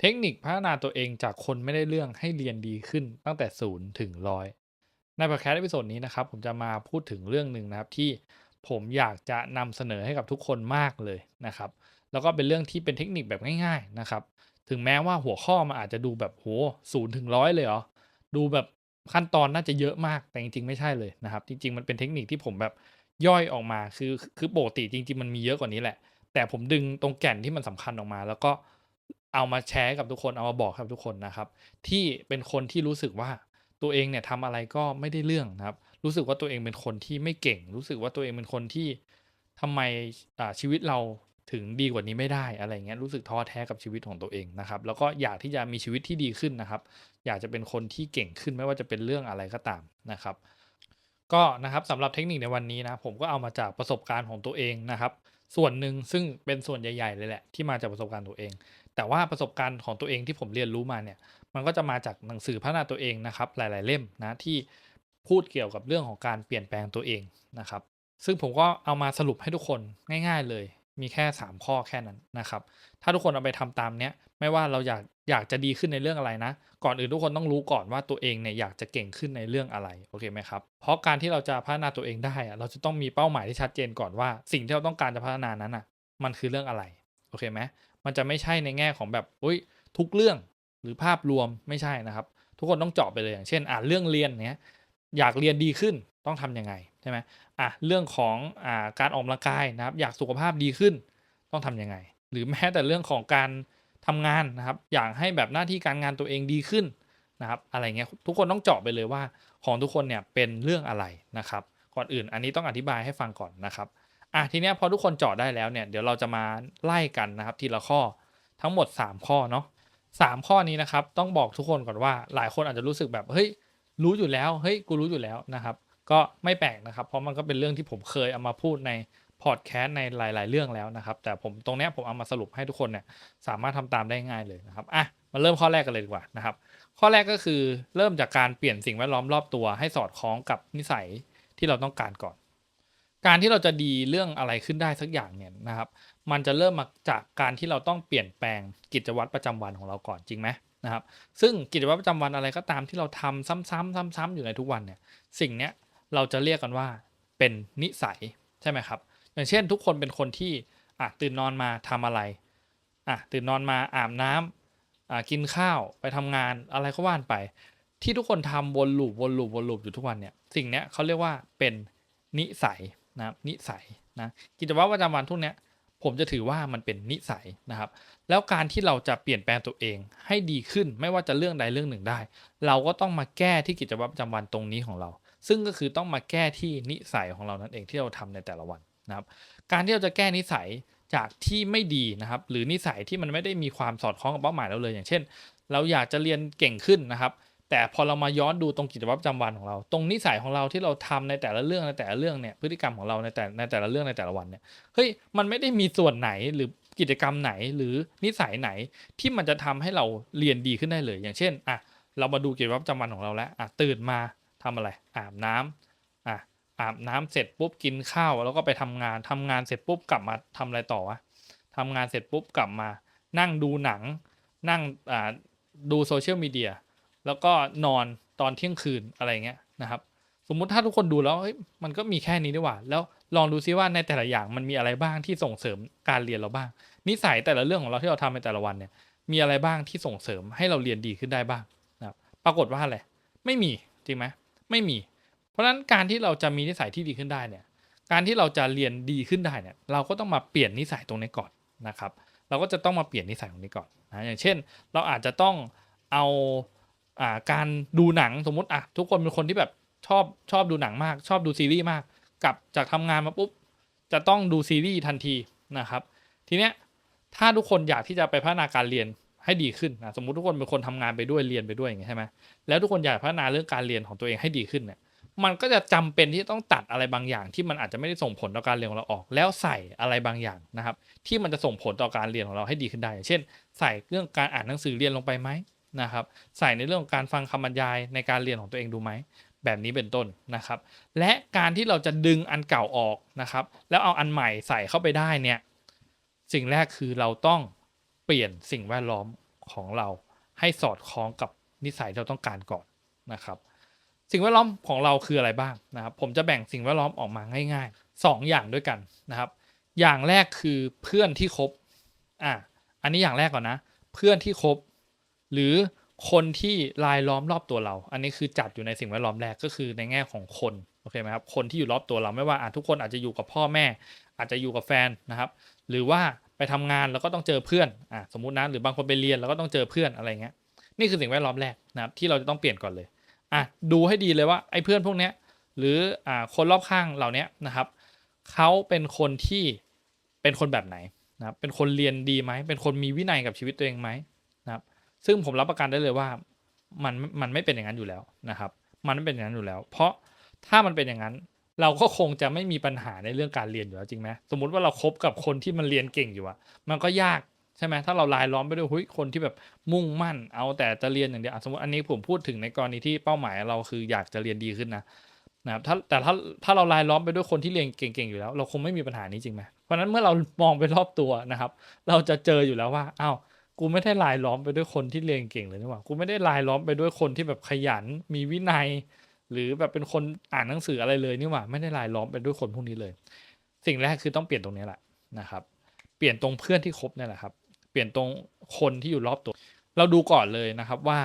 เทคนิคพัฒนาตัวเองจากคนไม่ได้เรื่องให้เรียนดีขึ้นตั้งแต่ศูนย์ถึงร้อยในพอดแคสต์อีพิโซดนี้นะครับผมจะมาพูดถึงเรื่องหนึ่งนะครับที่ผมอยากจะนำเสนอให้กับทุกคนมากเลยนะครับ แล้วก็เป็นเรื่องที่เป็นเทคนิคแบบง่าย ๆนะครับ ถึงแม้ว่าหัวข้อมันอาจจะดูแบบโหศูนย์ถึงร้อยเลยเหรอดูแบบขั้นตอนน่าจะเยอะมากแต่จริงๆไม่ใช่เลยนะครับ จริง ๆ มันเป็นเทคนิคที่ผมแบบย่อยออกมาคือคือปกติจริง ๆ มันมีเยอะกว่านี้แหละ แต่ผมดึงตรงแก่นที่มันสำคัญออกมา แล้วก็ เอามาแชร์กับทุกคนเอามาบอกกับทุกคนนะครับ ที่เป็นคนที่รู้สึกว่าตัวเองเนี่ยทำอะไรก็ไม่ได้เรื่องนะครับ รู้สึกว่าตัวเองเป็นคนที่ไม่เก่ง รู้สึกว่าตัวเองเป็นคนที่ทำไมชีวิตเราถึงดีกว่านี้ไม่ได้อะไรเงี้ยรู้สึกท้อแท้กับชีวิตของตัวเองนะครับ แล้วก็อยากที่จะมีชีวิตที่ดีขึ้นนะครับ อยากจะเป็นคนที่เก่งขึ้นไม่ว่าจะเป็นเรื่องอะไรก็ตามนะครับ ก็นะครับสำหรับเทคนิคในวันนี้นะผมก็เอามาจากประสบการณ์ของตัวเองนะครับ ส่วนหนึ่งซึ่งเป็นส่วนใหญ่ ๆ เลยแหละที่มาจากประสบการณ์ตัวเอง แต่ว่าประสบการณ์ของตัวเองที่ผมเรียนรู้มาเนี่ย มันก็จะมาจากหนังสือพัฒนาตัวเองนะครับ หลาย ๆ เล่มนะที่พูดเกี่ยวกับเรื่องของการเปลี่ยนแปลงตัวเองนะครับ ซึ่งผมก็เอามาสรุปให้ทุกคนง่าย ๆ เลย มีแค่ 3 ข้อแค่นั้นนะครับ ถ้าทุกคนเอาไปทำตามเนี้ย ไม่ว่าเราอยากอยากจะดีขึ้นในเรื่องอะไรนะ ก่อนอื่นทุกคนต้องรู้ก่อนว่าตัวเองเนี่ยอยากจะเก่งขึ้นในเรื่องอะไร โอเคไหมครับ เพราะการที่เราจะพัฒนาตัวเองได้อะเราจะต้องมีเป้าหมายที่ชัดเจนก่อนว่า สิ่งที่เราต้องการจะพัฒนานั้นอะมันคือเรื่องอะไร โอเคไหม มันจะไม่ใช่ในแง่ของแบบอุ้ยทุกเรื่องหรือภาพรวมไม่ใช่นะครับ ทุกคนต้องเจาะไปเลยอย่างเช่น อ่าเรื่องเรียนเนี้ยอยากเรียนดีขึ้นต้องทํำยังไงใช่ไหมอะเรื่องของอ่าการออกกำลังกายนะครับ อยากสุขภาพดีขึ้นต้องทํำยังไง หรือแม้แต่เรื่องของการทำงานนะครับ อยากให้แบบหน้าที่การงานตัวเองดีขึ้นนะครับ อะไรเงี้ยทุกคนต้องเจาะไปเลยว่าของทุกคนเนี่ยเป็นเรื่องอะไรนะครับ ก่อนอื่นอันนี้ต้องอธิบายให้ฟังก่อนนะครับ อะทีเนี้ยพอทุกคนเจาะได้แล้วเนี่ยเดี๋ยวเราจะมาไล่กันนะครับทีละข้อทั้งหมด 3 ข้อเนาะสามข้อนี้นะครับต้องบอกทุกคนก่อนว่าหลายคนอาจจะรู้สึกแบบเฮ้ยรู้อยู่แล้วเฮ้ยกูรู้อยู่แล้วนะครับ ก็ไม่แปลกนะครับ เพราะมันก็เป็นเรื่องที่ผมเคยเอามาพูดในพอดแคสต์ในหลาย ๆ เรื่องแล้วนะครับ แต่ผมตรงนี้ผมเอามาสรุปให้ทุกคนเนี่ยสามารถทำตามได้ง่ายเลยนะครับอะมาเริ่มข้อแรกกันเลยดีกว่านะครับ ข้อแรกก็คือเริ่มจากการเปลี่ยนสิ่งแวดล้อมรอบตัวให้สอดคล้องกับนิสัยที่เราต้องการก่อน การที่เราจะดีเรื่องอะไรขึ้นได้สักอย่างเนี่ยนะครับ มันจะเริ่มมาจากการที่เราต้องเปลี่ยนแปลงกิจวัตรประจำวันของเราก่อนจริงไหมนะครับ ซึ่งกิจวัตรประจำวันอะไรก็ตามที่เราทำซ้ำๆซ้ำๆอยู่ในทุกวันเนี่ย สิ่งเนี้ยเราจะเรียกกันว่าเป็นนิสัยใช่ไหมครับ อย่างเช่น ทุกคนเป็นคนที่อะตื่นนอนมาทำอะไรอะตื่นนอนมาอาบน้ำอะกินข้าวไปทำงานอะไรก็ว่านไป ที่ทุกคนทำวนลูปวนลูปวนลูปอยู่ทุกวันเนี่ย สิ่งเนี้ยเขาเรียกว่าเป็นนิสัย นะนิสัยนะกิจวัตรประจำวันทุกเนี้ยผมจะถือว่ามันเป็นนิสัยนะครับ แล้วการที่เราจะเปลี่ยนแปลงตัวเองให้ดีขึ้นไม่ว่าจะเรื่องใดเรื่องหนึ่งได้ เราก็ต้องมาแก้ที่กิจวัตรประจำวันตรงนี้ของเรา ซึ่งก็คือต้องมาแก้ที่นิสัยของเรานั่นเองที่เราทำในแต่ละวันนะครับ การที่เราจะแก้นิสัยจากที่ไม่ดีนะครับ หรือนิสัยที่มันไม่ได้มีความสอดคล้องกับเป้าหมายเราเลย อย่างเช่น เราอยากจะเรียนเก่งขึ้นนะครับ แต่พอเรามาย้อนดูตรงกิจวัตรประจำวันของเรา ตรงนิสัยของเราที่เราทำในแต่ละเรื่องในแต่ละเรื่องเนี่ยพฤติกรรมของเราในแต่ในแต่ละเรื่องในแต่ละวันเนี่ยเฮ้ยมันไม่ได้มีส่วนไหนหรือกิจกรรมไหนหรือนิสัยไหนที่มันจะทำให้เราเรียนดีขึ้นได้เลย อย่างเช่นอะเรามาดูกิจวัตรประจำวันของเราแล้วอะตื่นมาทำอะไรอาบน้ำอะอาบน้ำเสร็จปุ๊บกินข้าว แล้วก็ไปทำงานทำงานเสร็จปุ๊บกลับมาทำอะไรต่อวะทำงานเสร็จปุ๊บกลับมา นั่งดูหนัง นั่งอ่าดูโซเชียลมีเดีย แล้วก็นอนตอนเที่ยงคืนอะไรเงี้ยนะครับ สมมุติถ้าทุกคนดูแล้วมันก็มีแค่นี้ดีกว่า แล้วลองดูซิว่าในแต่ละอย่างมันมีอะไรบ้างที่ส่งเสริมการเรียนเราบ้าง นิสัยแต่ละเรื่องของเราที่เราทำในแต่ละวันเนี่ย มีอะไรบ้างที่ส่งเสริมให้เราเรียนดีขึ้นได้บ้างนะครับปรากฏว่าอะไรไม่มีจริงไหมไม่มี เพราะฉะนั้นการที่เราจะมีนิสัยที่ดีขึ้นได้เนี่ย การที่เราจะเรียนดีขึ้นได้เนี่ย เราก็ต้องมาเปลี่ยนนิสัยตรงนี้ก่อนนะครับ เราก็จะต้องมาเปลี่ยนนิสัยตรงนี้ก่อนนะอย่างเช่น เราอาจจะต้องเอา อ่าการดูหนังสมมติอะทุกคนเป็นคนที่แบบชอบชอบดูหนังมาก ชอบดูซีรีส์มากกลับจากทำงานมาปุ๊บจะต้องดูซีรีส์ทันทีนะครับ ทีเนี้ยถ้าทุกคนอยากที่จะไปพัฒนาการเรียนให้ดีขึ้นนะสมมติทุกคนเป็นคนทำงานไปด้วยเรียนไปด้วยอย่างเงี้ยใช่ไหมแล้วทุกคนอยากพัฒนาเรื่องการเรียนของตัวเองให้ดีขึ้นเนี่ยมันก็จะจำเป็นที่ต้องตัดอะไรบางอย่าง ที่มันอาจจะไม่ได้ส่งผลต่อการเรียนของเราออก แล้วใส่อะไรบางอย่างนะครับ ที่มันจะส่งผลต่อการเรียนของเราให้ดีขึ้นได้ เช่น ใส่เรื่องการอ่านหนังสือเรียนลงไปไหม นะครับ ใส่ในเรื่องของการฟังคำบรรยายในการเรียนของตัวเองดูไหมแบบนี้เป็นต้นนะครับ และการที่เราจะดึงอันเก่าออกนะครับ แล้วเอาอันใหม่ใส่เข้าไปได้เนี่ยสิ่งแรกคือเราต้องเปลี่ยนสิ่งแวดล้อมของเรา ให้สอดคล้องกับนิสัยที่เราต้องการก่อนนะครับ สิ่งแวดล้อมของเราคืออะไรบ้างนะครับ ผมจะแบ่งสิ่งแวดล้อมออกมาง่ายๆสองอย่างด้วยกันนะครับ อย่างแรกคือเพื่อนที่คบอะอันนี้อย่างแรกก่อนนะ เพื่อนที่คบ หรือคนที่รายล้อมรอบตัวเรา อันนี้คือจัดอยู่ในสิ่งแวดล้อมแรกก็คือในแง่ของคนโอเคไหมครับคนที่อยู่รอบตัวเราไม่ว่าอะทุกคนอาจจะอยู่กับพ่อแม่ อาจจะอยู่กับแฟนนะครับ หรือว่าไปทำงานแล้วก็ต้องเจอเพื่อนอะสมมตินะหรือบางคนไปเรียนแล้วก็ต้องเจอเพื่อนอะไรเงี้ยนี่คือสิ่งแวดล้อมแรกนะครับที่เราจะต้องเปลี่ยนก่อนเลยอะดูให้ดีเลยว่าไอ้เพื่อนพวกเนี้ยหรืออ่าคนรอบข้างเหล่านี้นะครับเขาเป็นคนที่เป็นคนแบบไหนนะครับเป็นคนเรียนดีไหมเป็นคนมีวินัยกับชีวิตตัวเองไหม ซึ่งผมรับประกันได้เลยว่า มันมันไม่เป็นอย่างนั้นอยู่แล้วนะครับ มันไม่เป็นอย่างนั้นอยู่แล้ว เพราะถ้ามันเป็นอย่างนั้น เราก็คงจะไม่มีปัญหาในเรื่องการเรียนอยู่แล้วจริงไหมสมมติว่าเราครบกับคนที่มันเรียนเก่งอยู่อะมันก็ยากใช่ไหมถ้าเราลายล้อมไปด้วยหุ้ยคนที่แบบมุ่งมั่น เอาแต่จะเรียนอย่างเดียวสมมติอันนี้ผมพูดถึงในกรณีที่เป้าหมายเราคืออยากจะเรียนดีขึ้นนะนะครับถ้าแต่ถ้าถ้าเราลายล้อมไปด้วยคนที่เรียนเก่งๆอยู่แล้ว เราคงไม่มีปัญหานี้จริงไหมเพราะนั้นเมื่อเรามองไปรอบตัวนะครับ เราจะเจออยู่แล้วว่าอ้าว กูไม่ได้ลายล้อมไปด้วยคนที่เรียนเก่งเลยนี่หว่ากูไม่ได้ลายล้อมไปด้วยคนที่แบบขยันมีวินัย หรือแบบเป็นคนอ่านหนังสืออะไรเลยนี่หว่าไม่ได้ลายล้อมไปด้วยคนพวกนี้เลย สิ่งแรกคือต้องเปลี่ยนตรงนี้แหละนะครับ เปลี่ยนตรงเพื่อนที่คบเนี่ยแหละครับ เปลี่ยนตรงคนที่อยู่รอบตัว เราดูก่อนเลยนะครับว่า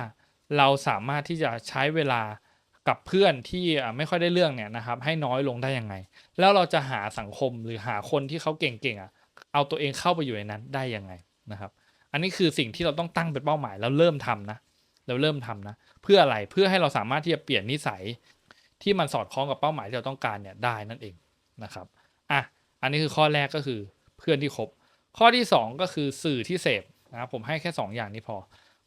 เราสามารถที่จะใช้เวลากับเพื่อนที่ไม่ค่อยได้เรื่องเนี่ยนะครับ ให้น้อยลงได้ยังไง แล้วเราจะหาสังคมหรือหาคนที่เขาเก่งๆอะเอาตัวเองเข้าไปอยู่ในนั้นได้ยังไงนะครับ อันนี้คือสิ่งที่เราต้องตั้งเป็นเป้าหมายแล้วเริ่มทำนะเราเริ่มทำนะ เพื่ออะไรเพื่อให้เราสามารถที่จะเปลี่ยนนิสัยที่มันสอดคล้องกับเป้าหมายที่เราต้องการเนี่ยได้นั่นเองนะครับอะอันนี้คือข้อแรกก็คือเพื่อนที่คบข้อที่ 2 ก็คือสื่อที่เสพนะครับผมให้แค่ 2 อย่างนี้พอ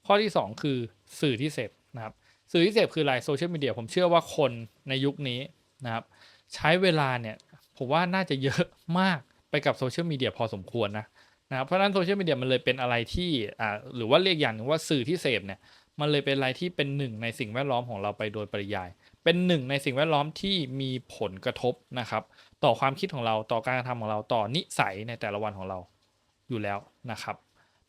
ข้อที่ 2 คือสื่อที่เสพนะครับสื่อที่เสพคืออะไรโซเชียลมีเดียผมเชื่อว่าคนในยุคนี้นะครับใช้เวลาเนี่ยผมว่าน่าจะเยอะมากไปกับโซเชียลมีเดียพอสมควรนะ นะครับเพราะนั้นโซเชียลมีเดียมันเลยเป็นอะไรที่อ่าหรือว่าเรียกอย่างหนึ่งว่าสื่อที่เสพเนี่ยมันเลยเป็นอะไรที่เป็นหนึ่งในสิ่งแวดล้อมของเราไปโดยปริยาย เป็นหนึ่งในสิ่งแวดล้อมที่มีผลกระทบนะครับ ต่อความคิดของเราต่อการกระทำของเราต่อนิสัยในแต่ละวันของเราอยู่แล้วนะครับ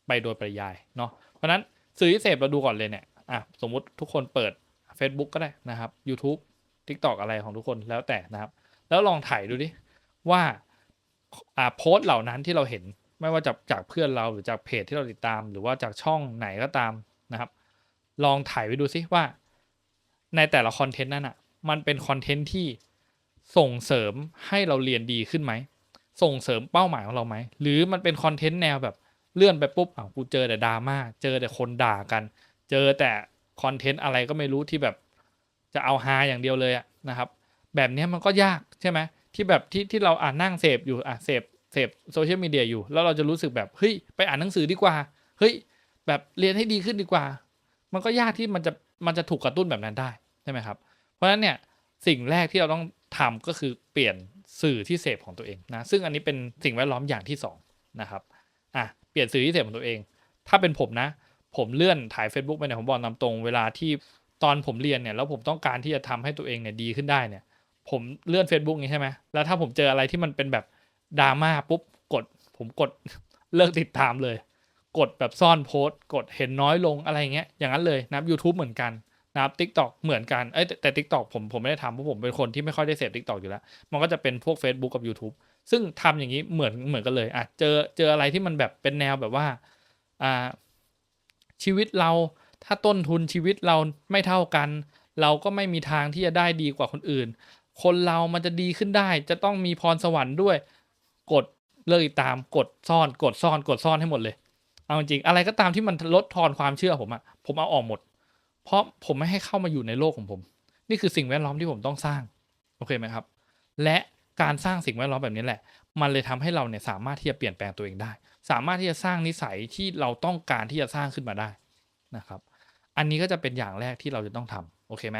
ไปโดยปริยายเนาะเพราะฉะนั้นสื่อที่เสพเราดูก่อนเลยเนี่ยอะสมมุติทุกคนเปิด Facebook ก็ได้นะครับ YouTube TikTok อะไรของทุกคนแล้วแต่นะครับ แล้วลองถ่ายดูดิว่าอ่าโพสต์เหล่านั้นที่เราเห็น ไม่ว่าจากจากเพื่อนเราหรือจากเพจที่เราติดตาม หรือว่าจากช่องไหนก็ตามนะครับ ลองถ่ายไปดูซิว่า ในแต่ละคอนเทนต์นั้นอะ มันเป็นคอนเทนต์ที่ส่งเสริมให้เราเรียนดีขึ้นไหม ส่งเสริมเป้าหมายของเราไหม หรือมันเป็นคอนเทนต์แนวแบบเลื่อนไปปุ๊บอะกูเจอแต่ดราม่า เจอแต่คนด่ากัน เจอแต่คอนเทนต์อะไรก็ไม่รู้ที่แบบจะเอาฮาอย่างเดียวเลยอะนะครับ แบบนี้มันก็ยากใช่ไหมที่แบบที่ที่เราอ่านนั่งเสพอยู่อะเสพ พโซเชียลมีเดียอยู่ แล้วเราจะรู้สึกแบบเฮ้ยไปอ่านหนังสือดีกว่าเฮ้ยแบบเรียนให้ดีขึ้นดีกว่า มันก็ยากที่มันจะมันจะถูกกระตุ้นแบบนั้นได้ใช่ไหมครับ เพราะฉะนั้นเนี่ยสิ่งแรกที่เราต้องทำก็คือเปลี่ยนสื่อที่เสพของตัวเองนะซึ่งอันนี้เป็นสิ่งแวดล้อมอย่างที่สองนะครับอะเปลี่ยนสื่อที่เสพของตัวเอง ถ้าเป็นผมนะ ผมเลื่อนถ่าย Facebook ไปเนี่ยผมบอกตามตรง เวลาที่ตอนผมเรียนเนี่ยแล้วผมต้องการที่จะทำให้ตัวเองเนี่ยดีขึ้นได้เนี่ยผมเลื่อน Facebook นี้ใช่ไหมแล้วถ้าผมเจออะไรที่มันเป็นแบบ ดราม่าปุ๊บกด ผมกดเลิกติดตามเลย กดแบบซ่อนโพสต์ กดเห็นน้อยลงอะไรเงี้ยอย่างนั้นเลยนะครับ YouTube เหมือนกันนะครับ TikTok เหมือนกันเอ้ยแต่แต่ TikTok ผมผมไม่ได้ทำเพราะผมเป็นคนที่ไม่ค่อยได้เสพ TikTok อยู่แล้ว มันก็จะเป็นพวก Facebook กับ YouTube ซึ่งทำอย่างนี้เหมือนเหมือนกันเลยอะเจอเจออะไรที่มันแบบเป็นแนวแบบว่าอ่าชีวิตเราถ้าต้นทุนชีวิตเราไม่เท่ากัน เราก็ไม่มีทางที่จะได้ดีกว่าคนอื่น คนเรามันจะดีขึ้นได้ จะต้องมีพรสวรรค์ด้วย กดเลิกติดตามกดซ่อนกดซ่อนกดซ่อนให้หมดเลย เอาจริงอะไรก็ตามที่มันลดทอนความเชื่อผมอะผมเอาออกหมด เพราะผมไม่ให้เข้ามาอยู่ในโลกของผม นี่คือสิ่งแวดล้อมที่ผมต้องสร้างโอเคไหมครับ และการสร้างสิ่งแวดล้อมแบบนี้แหละ มันเลยทำให้เราเนี่ยสามารถที่จะเปลี่ยนแปลงตัวเองได้ สามารถที่จะสร้างนิสัยที่เราต้องการที่จะสร้างขึ้นมาได้นะครับ อันนี้ก็จะเป็นอย่างแรกที่เราจะต้องทำโอเคไหม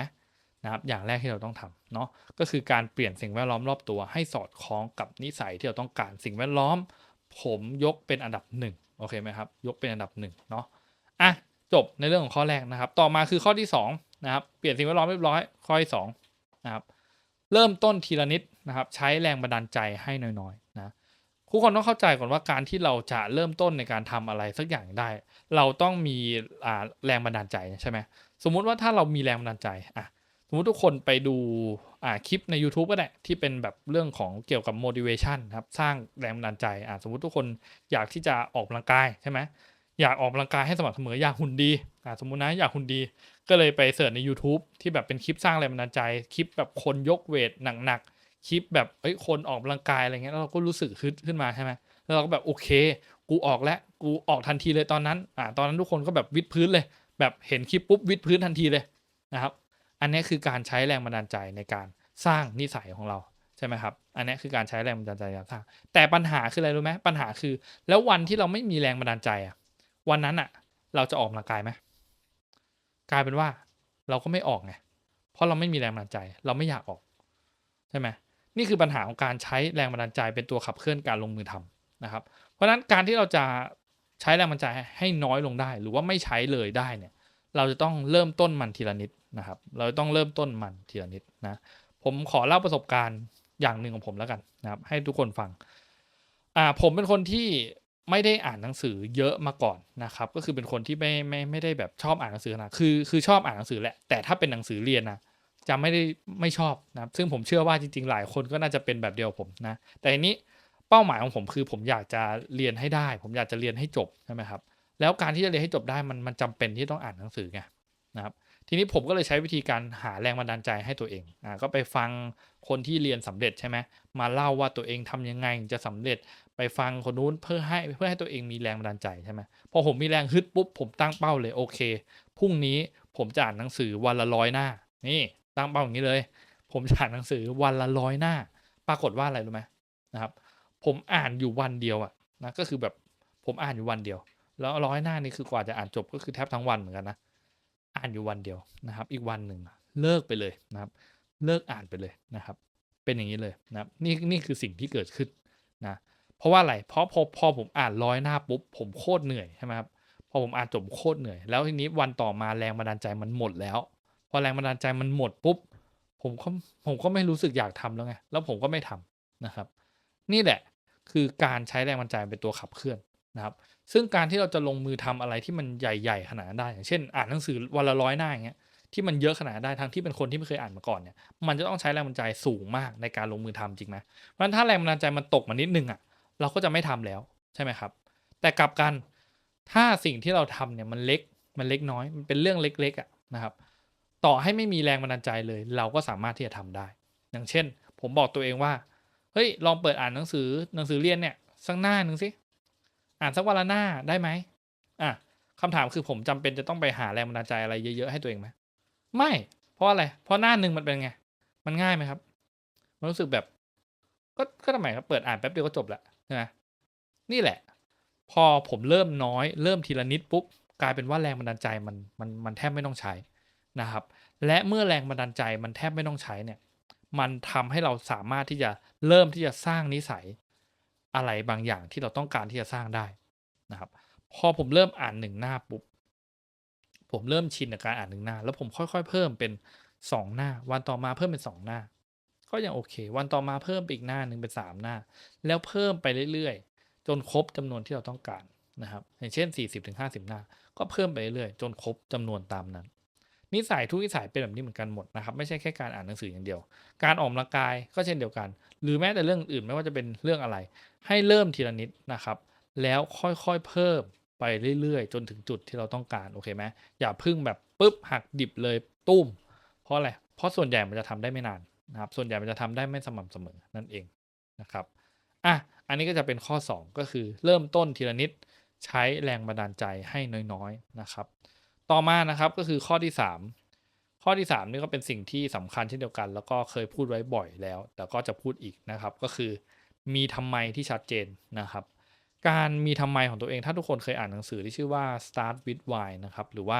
นะครับอย่างแรกที่เราต้องทำเนาะก็คือการเปลี่ยนสิ่งแวดล้อมรอบตัว ให้สอดคล้องกับนิสัยที่เราต้องการสิ่งแวดล้อม ผมยกเป็นอันดับหนึ่งโอเคไหมครับยกเป็นอันดับหนึ่งเนาะอะจบในเรื่องของข้อแรกนะครับ ต่อมาคือข้อที่สองนะครับเปลี่ยนสิ่งแวดล้อมเรียบร้อยข้อที่สองนะครับเริ่มต้นทีละนิดนะครับใช้แรงบันดาลใจให้น้อยๆนะทุกคนต้องเข้าใจก่อนว่าการที่เราจะเริ่มต้นในการทำอะไรสักอย่างได้ เราต้องมีแรงบันดาลใจใช่ไหมสมมุติว่าถ้าเรามีแรงบันดาลใจอะ สมมติทุกคนไปดูอ่าคลิปใน YouTube ก็ได้ที่เป็นแบบเรื่องของเกี่ยวกับ motivation ครับ สร้างแรงบันดาลใจอะสมมติทุกคนอยากที่จะออกกำลังกายใช่ไหมอยากออกกำลังกายให้สม่ำเสมออยากหุ่นดีอะสมมุตินะอยากหุ่นดี ก็เลยไปเสิร์ชใน YouTube ที่แบบเป็นคลิปสร้างแรงบันดาลใจ คลิปแบบคนยกเวทหนักๆคลิปแบบเอ้ยคนออกกำลังกายอะไรเงี้ยแล้วเราก็รู้สึกขึ้นขึ้นมาใช่ไหมแล้วเราก็แบบโอเค กูออกแล้วกูออกทันทีเลยตอนนั้นอ่าตอนนั้นทุกคนก็แบบวิดพื้นเลย แบบเห็นคลิปปุ๊บวิดพื้นทันทีเลยนะครับ อันนี้คือการใช้แรงบันดาลใจในการสร้างนิสัยของเราใช่ไหมครับ อันนี้คือการใช้แรงบันดาลใจในการสร้าง แต่ปัญหาคืออะไรรู้ไหมปัญหาคือ แล้ววันที่เราไม่มีแรงบันดาลใจอะ วันนั้นอะ เราจะออกกำลังกายไหมกลายเป็นว่าเราก็ไม่ออกไง เพราะเราไม่มีแรงบันดาลใจ เราไม่อยากออกใช่ไหมนี่คือปัญหาของการใช้แรงบันดาลใจเป็นตัวขับเคลื่อนการลงมือทำนะครับ เพราะฉะนั้นการที่เราจะใช้แรงบันดาลใจให้น้อยลงได้ หรือว่าไม่ใช้เลยได้เนี่ย เราจะต้องเริ่มต้นมันทีละนิดนะครับ เราต้องเริ่มต้นมันทีละนิดนะ ผมขอเล่าประสบการณ์อย่างหนึ่งของผมแล้วกันนะครับ ให้ทุกคนฟัง อ่า ผมเป็นคนที่ไม่ได้อ่านหนังสือเยอะมาก่อนนะครับ ก็คือเป็นคนที่ไม่ไม่ไม่ได้แบบชอบอ่านหนังสือนะคือคือชอบอ่านหนังสือแหละ แต่ถ้าเป็นหนังสือเรียนนะจะไม่ได้ไม่ชอบนะครับ ซึ่งผมเชื่อว่าจริง ๆ หลายคนก็น่าจะเป็นแบบเดียวผมนะ แต่ทีนี้เป้าหมายของผมคือผมอยากจะเรียนให้ได้ ผมอยากจะเรียนให้จบใช่ไหมครับ แล้วการที่จะเรียนให้จบได้มันมันจำเป็นที่ต้องอ่านหนังสือไงนะครับทีนี้ผมก็เลยใช้วิธีการหาแรงบันดาลใจให้ตัวเองอ่าก็ไปฟังคนที่เรียนสำเร็จใช่ไหมมาเล่าว่าตัวเองทำยังไงจะสำเร็จไปฟังคนนู้นเพื่อให้เพื่อให้ตัวเองมีแรงบันดาลใจใช่ไหมพอผมมีแรงฮึดปุ๊บผมตั้งเป้าเลยโอเคพรุ่งนี้ผมจะอ่านหนังสือวันละร้อยหน้า นี่ตั้งเป้าอย่างนี้เลย ผมจะอ่านหนังสือวันละร้อยหน้า ปรากฏว่าอะไรรู้ไหมนะครับ ผมอ่านอยู่วันเดียวอะนะก็คือแบบผมอ่านอยู่วันเดียว แล้วร้อยหน้านี่คือกว่าจะอ่านจบก็คือแทบทั้งวันเหมือนกันนะอ่านอยู่วันเดียวนะครับ อีกวันหนึ่งเลิกไปเลยนะครับ เลิกอ่านไปเลยนะครับ เป็นอย่างนี้เลยนะครับนี่นี่คือสิ่งที่เกิดขึ้นนะเพราะว่าอะไรเพราะพอพอผมอ่านร้อยหน้าปุ๊บผมโคตรเหนื่อยใช่ไหมครับพอผมอ่านจบโคตรเหนื่อยแล้วทีนี้วันต่อมาแรงบันดาลใจมันหมดแล้ว พอแรงบันดาลใจมันหมดปุ๊บผมก็ผมก็ไม่รู้สึกอยากทำแล้วไงแล้วผมก็ไม่ทำนะครับ นี่แหละคือการใช้แรงบันดาลใจเป็นตัวขับเคลื่อน นะครับซึ่งการที่เราจะลงมือทำอะไรที่มันใหญ่ๆขนาดได้ อย่างเช่น อ่านหนังสือวันละร้อยหน้าอย่างเงี้ยที่มันเยอะขนาดได้ทั้งที่เป็นคนที่ไม่เคยอ่านมาก่อนเนี่ยมันจะต้องใช้แรงบันดาลใจสูงมากในการลงมือทำจริงไหมเพราะฉะนั้นถ้าแรงบันดาลใจมันตกมานิดนึงอะเราก็จะไม่ทำแล้วใช่ไหมครับ แต่กลับกันถ้าสิ่งที่เราทำเนี่ยมันเล็กมันเล็กน้อย มันเป็นเรื่องเล็กๆอะนะครับ ต่อให้ไม่มีแรงบันดาลใจเลย เราก็สามารถที่จะทำได้ อย่างเช่น ผมบอกตัวเองว่าเฮ้ยลองเปิดอ่านหนังสือหนังสือเรียนเนี่ยสักหน้าหนึ่งสิ อ่านสักวันละหน้าได้ไหมอะคำถามคือผมจำเป็นจะต้องไปหาแรงบันดาลใจอะไรเยอะๆให้ตัวเองไหมไม่ เพราะอะไร เพราะหน้าหนึ่งมันเป็นไง มันง่ายไหมครับ มันรู้สึกแบบ ก็ก็ทำไมครับ เปิดอ่านแป๊บเดียวก็จบแล้วใช่ไหมนี่แหละ พอผมเริ่มน้อย เริ่มทีละนิดปุ๊บ กลายเป็นว่าแรงบันดาลใจมันมันมันแทบไม่ต้องใช้นะครับ และเมื่อแรงบันดาลใจมันแทบไม่ต้องใช้เนี่ย มันทำให้เราสามารถที่จะเริ่มที่จะสร้างนิสัย อะไรบางอย่างที่เราต้องการที่จะสร้างได้นะครับ พอผมเริ่มอ่านหนึ่งหน้าปุ๊บผมเริ่มชินกับการอ่านหนึ่งหน้า แล้วผมค่อยๆ เพิ่มเป็นสองหน้า วันต่อมาเพิ่มเป็นสองหน้า ก็ยังโอเค วันต่อมาเพิ่มอีกหน้าหนึ่งเป็นสามหน้า แล้วเพิ่มไปเรื่อยๆ จนครบจำนวนที่เราต้องการนะครับ อย่างเช่น 40-50 หน้า ก็เพิ่มไปเรื่อยๆ จนครบจำนวนตามนั้น นิสัยทุกนิสัยเป็นแบบนี้เหมือนกันหมดนะครับไม่ใช่แค่การอ่านหนังสืออย่างเดียว การออกกำลังกายก็เช่นเดียวกัน หรือแม้แต่เรื่องอื่นไม่ว่าจะเป็นเรื่องอะไร ให้เริ่มทีละนิดนะครับ แล้วค่อยๆเพิ่มไปเรื่อยๆ จนถึงจุดที่เราต้องการโอเคไหมอย่าพึ่งแบบปุ๊บหักดิบเลยตุ้ม เพราะอะไรเพราะส่วนใหญ่มันจะทำได้ไม่นานนะครับ ส่วนใหญ่มันจะทำได้ไม่สม่ำเสมอนั่นเองนะครับอะอันนี้ก็จะเป็นข้อ 2 ก็คือเริ่มต้นทีละนิดใช้แรงบันดาลใจให้น้อยๆนะครับ ต่อมานะครับก็คือข้อที่ 3 ข้อที่ 3 นี่ก็เป็นสิ่งที่สำคัญเช่นเดียวกัน แล้วก็เคยพูดไว้บ่อยแล้ว แต่ก็จะพูดอีกนะครับ ก็คือมีทำไมที่ชัดเจนนะครับ การมีทำไมของตัวเองถ้าทุกคนเคยอ่านหนังสือที่ชื่อว่า start with why นะครับหรือว่า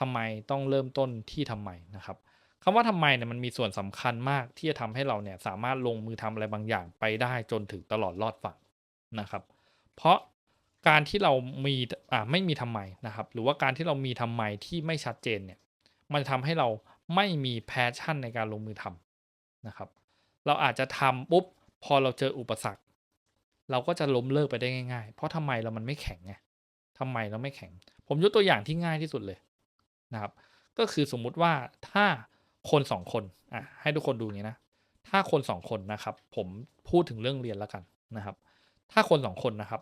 ทำไมต้องเริ่มต้นที่ทำไมนะครับคำว่าทำไมเนี่ยมันมีส่วนสำคัญมากที่จะทำให้เราเนี่ยสามารถลงมือทำอะไรบางอย่างไปได้จนถึงตลอดรอดฝั่งนะครับ เพราะ การที่เรามีอ่าไม่มีทำไมนะครับ หรือว่าการที่เรามีทำไมที่ไม่ชัดเจนเนี่ย มันจะทำให้เราไม่มีแพชชั่นในการลงมือทำนะครับ เราอาจจะทำปุ๊บพอเราเจออุปสรรค เราก็จะล้มเลิกไปได้ง่ายๆ เพราะทำไมเรามันไม่แข็งไงทำไมเราไม่แข็ง ผมยกตัวอย่างที่ง่ายที่สุดเลยนะครับ ก็คือสมมุติว่าถ้าคนสองคนอะให้ทุกคนดูอย่างนี้นะ ถ้าคนสองคนนะครับ ผมพูดถึงเรื่องเรียนแล้วกันนะครับ ถ้าคนสองคนนะครับ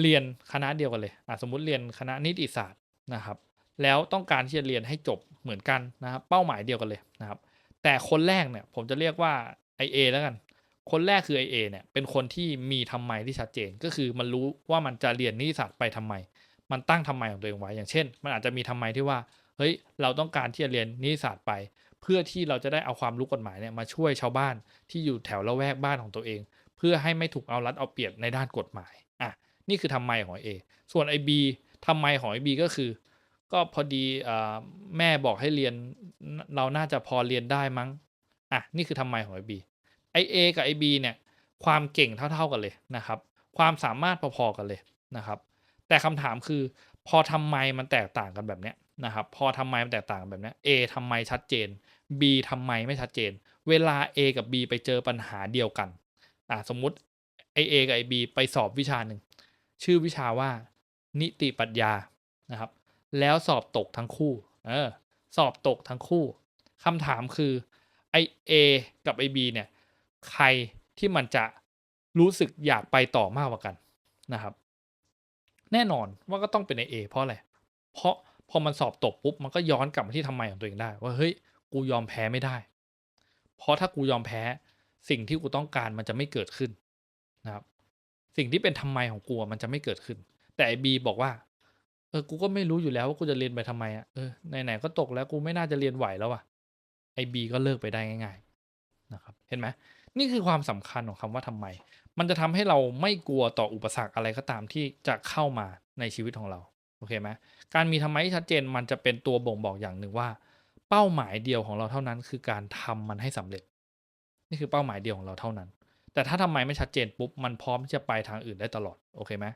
เรียนคณะเดียวกันเลยสมมุติเรียนคณะนิติศาสตร์นะครับ แล้วต้องการที่จะเรียนให้จบเหมือนกันนะครับ เป้าหมายเดียวกันเลยนะครับ แต่คนแรกเนี่ยผมจะเรียกว่า IA แล้วกัน คนแรกคือ IA เนี่ยเป็นคนที่มีทำไมที่ชัดเจน ก็คือมันรู้ว่ามันจะเรียนนิติศาสตร์ไปทำไม มันตั้งทำไมของตัวเองไว้ อย่างเช่น มันอาจจะมีทำไมที่ว่า เฮ้ย เราต้องการที่จะเรียนนิติศาสตร์ไป เพื่อที่เราจะได้เอาความรู้กฎหมายเนี่ยมาช่วยชาวบ้านที่อยู่แถวละแวกบ้านของตัวเอง เพื่อให้ไม่ถูกเอารัดเอาเปรียบในด้านกฎหมาย นี่คือทำไมของ A ส่วน IB ทำไมของ IB ก็คือ ก็พอดีแม่บอกให้เรียนเราน่าจะพอเรียนได้มั้งอะนี่คือทำไมของ IB ไอ A กับ IB เนี่ยความเก่งเท่าๆกันเลยนะครับ ความสามารถพอๆกันเลยนะครับ แต่คำถามคือพอทำไมมันแตกต่างกันแบบเนี้ยนะครับ พอทำไมมันแตกต่างกันแบบเนี้ย A ทำไมชัดเจน B ทำไมไม่ชัดเจน เวลา A กับ B ไปเจอปัญหาเดียวกันอะสมมุติไอ A กับไอ B ไปสอบวิชาหนึ่ง ชื่อวิชาว่า นิติปรัชญานะครับ แล้วสอบตกทั้งคู่ เออ สอบตกทั้งคู่คำถามคือไอ A กับไอ B เนี่ย ใครที่มันจะรู้สึกอยากไปต่อมากกว่ากันนะครับ แน่นอนว่าก็ต้องเป็นไอ A เพราะอะไร เพราะพอมันสอบตกปุ๊บมันก็ย้อนกลับมาที่ทำไมของตัวเองได้ ว่าเฮ้ยกูยอมแพ้ไม่ได้ เพราะถ้ากูยอมแพ้สิ่งที่กูต้องการมันจะไม่เกิดขึ้นนะครับ สิ่งที่เป็นทำไมของกูมันจะไม่เกิดขึ้น แต่บีบอกว่า เออ กูก็ไม่รู้อยู่แล้วว่ากูจะเรียนไปทำไมอะเออไหนๆก็ตกแล้วกูไม่น่าจะเรียนไหวแล้วอะไอบีก็เลิกไปได้ง่าย ๆ นะครับ เห็นไหมนี่คือความสำคัญของคำว่าทำไม มันจะทำให้เราไม่กลัวต่ออุปสรรคอะไรก็ตามที่จะเข้ามาในชีวิตของเรา โอเคไหมการมีทำไมที่ชัดเจนมันจะเป็นตัวบ่งบอกอย่างหนึ่งว่า เป้าหมายเดียวของเราเท่านั้น คือการทำมันให้สำเร็จ นี่คือเป้าหมายเดียวของเราเท่านั้น แต่ถ้าทำไมไม่ชัดเจนปุ๊บมันพร้อมที่จะไปทางอื่นได้ตลอดโอเคไหม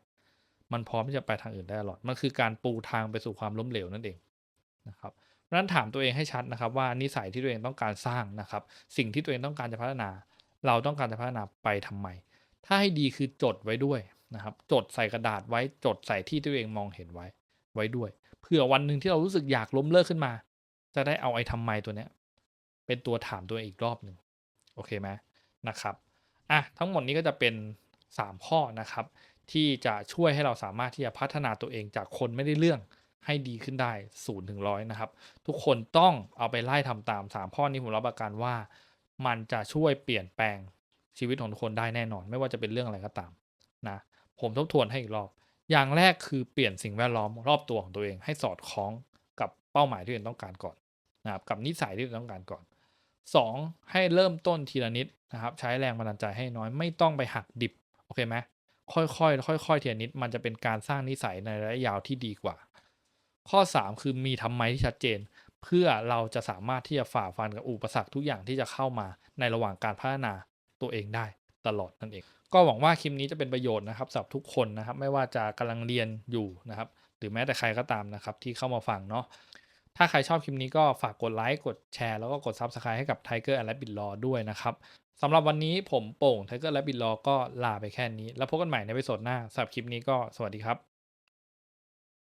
มันพร้อมที่จะไปทางอื่นได้ตลอด มันคือการปูทางไปสู่ความล้มเหลวนั่นเองนะครับเพราะฉะนั้นถามตัวเองให้ชัดนะครับ ว่านิสัยที่ตัวเองต้องการสร้างนะครับ สิ่งที่ตัวเองต้องการจะพัฒนา เราต้องการจะพัฒนาไปทำไม ถ้าให้ดีคือจดไว้ด้วยนะครับจดใส่กระดาษไว้จดใส่ที่ตัวเองมองเห็นไว้ไว้ด้วยเผื่อวันหนึ่งที่เรารู้สึกอยากล้มเลิกขึ้นมา จะได้เอาไอ้ทำไมตัวเนี้ยเป็นตัวถามตัวเองอีกรอบหนึ่งโอเคไหมนะครับ อะทั้งหมดนี้ก็จะเป็น 3 ข้อนะครับ ที่จะช่วยให้เราสามารถที่จะพัฒนาตัวเองจากคนไม่ได้เรื่องให้ดีขึ้นได้0ูนย์ถึงร้อยนะครับ ทุกคนต้องเอาไปไล่ทำตาม 3 ข้อนี้ผมรับประกันว่า มันจะช่วยเปลี่ยนแปลงชีวิตของทุกคนได้แน่นอน ไม่ว่าจะเป็นเรื่องอะไรก็ตามนะผมทบทวนให้อีกรอบ อย่างแรกคือเปลี่ยนสิ่งแวดล้อมรอบตัวของตัวเอง ให้สอดคล้องกับเป้าหมายที่ตัวเองต้องการก่อนนะครับกับนิสัยที่ตัวเองต้องการก่อน 2. ให้เริ่มต้นทีละนิดนะครับ ใช้แรงบันดาลใจให้น้อยไม่ต้องไปหักดิบ โอเคไหมค่อยๆค่อยๆทีละนิด มันจะเป็นการสร้างนิสัยในระยะยาวที่ดีกว่า ข้อ 3 คือมีทำไมที่ชัดเจน เพื่อเราจะสามารถที่จะฝ่าฟันกับอุปสรรคทุกอย่างที่จะเข้ามาในระหว่างการพัฒนาตัวเองได้ตลอดนั่นเอง ก็หวังว่าคลิปนี้จะเป็นประโยชน์นะครับสำหรับทุกคนนะครับ ไม่ว่าจะกำลังเรียนอยู่นะครับ หรือแม้แต่ใครก็ตามนะครับที่เข้ามาฟังเนาะ ถ้าใครชอบคลิปนี้ก็ฝากกดไลค์กดแชร์แล้วก็กด Subscribe ให้กับ Tiger and Rabbit Law ด้วยนะครับสำหรับวันนี้ผมโป่ง Tiger Rabbit Law ก็ลาไปแค่นี้ แล้วพบกันใหม่ในวิดีโอหน้าสำหรับคลิปนี้ก็สวัสดีครับ